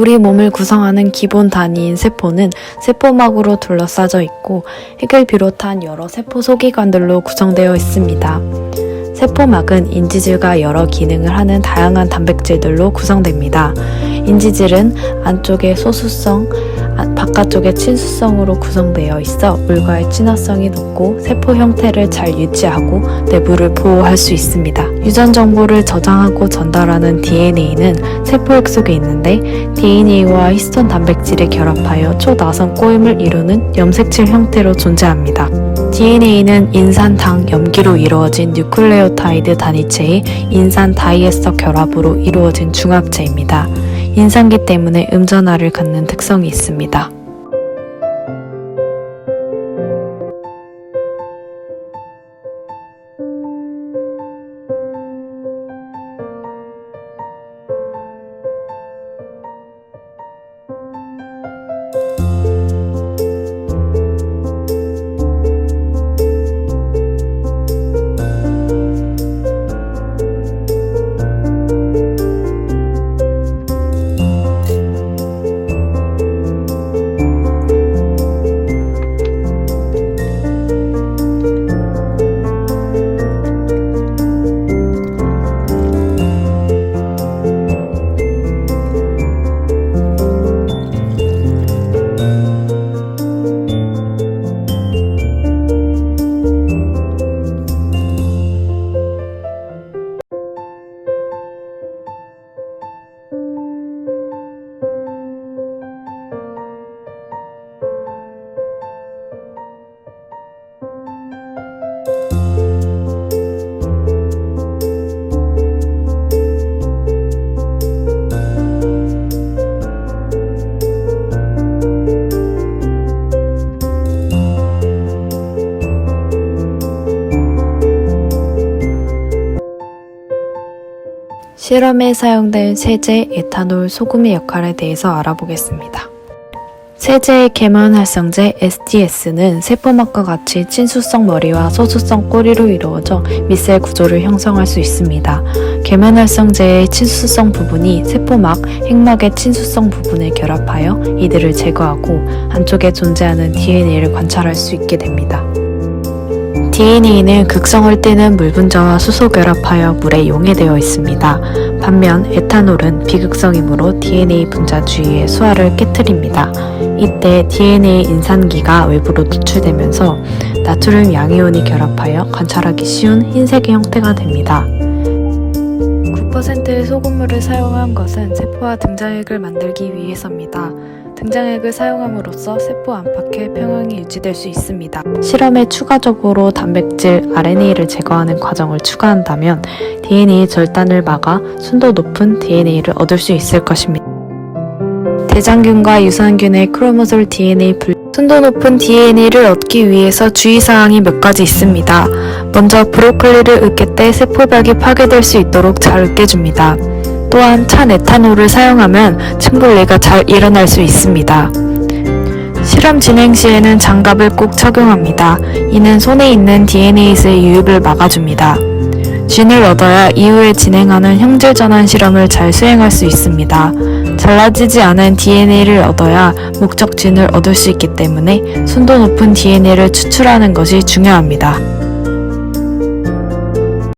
우리 몸을 구성하는 기본 단위인 세포는 세포막으로 둘러싸져 있고 핵을 비롯한 여러 세포 소기관들로 구성되어 있습니다. 세포막은 인지질과 여러 기능을 하는 다양한 단백질들로 구성됩니다. 인지질은 안쪽에 소수성, 아- 바깥쪽에 친수성으로 구성되어 있어 물과의 친화성이 높고 세포 형태를 잘 유지하고 내부를 보호할 수 있습니다. 유전 정보를 저장하고 전달하는 DNA는 세포액 속에 있는데 DNA와 히스톤 단백질이 결합하여 초나선 꼬임을 이루는 염색체 형태로 존재합니다. DNA는 인산 당 염기로 이루어진 뉴클레오타이드 단위체의 인산 다이에스터 결합으로 이루어진 중합체입니다. 인산기 때문에 음전하를 갖는 특성이 있습니다. 실험에 사용된 세제, 에탄올, 소금의 역할에 대해서 알아보겠습니다. 세제의 계면 활성제 SDS는 세포막과 같이 친수성 머리와 소수성 꼬리로 이루어져 밑셀 구조를 형성할 수 있습니다. 계면 활성제의 친수성 부분이 세포막, 핵막의 친수성 부분을 결합하여 이들을 제거하고 안쪽에 존재하는 DNA를 관찰할 수 있게 됩니다. DNA는 극성을 띠는 물 분자와 수소 결합하여 물에 용해되어 있습니다. 반면 에탄올은 비극성이므로 DNA 분자 주위의 수화를 깨뜨립니다. 이때 DNA 인산기가 외부로 누출되면서 나트륨 양이온이 결합하여 관찰하기 쉬운 흰색의 형태가 됩니다. 9%의 소금물을 사용한 것은 세포와 등장액을 만들기 위해서입니다. 등장액을 사용함으로써 세포 안팎의 평형이 유지될 수 있습니다. 실험에 추가적으로 단백질 RNA를 제거하는 과정을 추가한다면 DNA 절단을 막아 순도 높은 DNA를 얻을 수 있을 것입니다. 대장균과 유산균의 크로모솔 DNA 분 순도 높은 DNA를 얻기 위해서 주의사항이 몇 가지 있습니다. 먼저 브로콜리를 으깰 때 세포벽이 파괴될 수 있도록 잘 으깨줍니다. 또한 찬 에탄올을 사용하면 층분리가 잘 일어날 수 있습니다. 실험 진행 시에는 장갑을 꼭 착용합니다. 이는 손에 있는 DNA의 유입을 막아줍니다. 진을 얻어야 이후에 진행하는 형질 전환 실험을 잘 수행할 수 있습니다. 잘라지지 않은 DNA를 얻어야 목적 진을 얻을 수 있기 때문에 순도 높은 DNA를 추출하는 것이 중요합니다.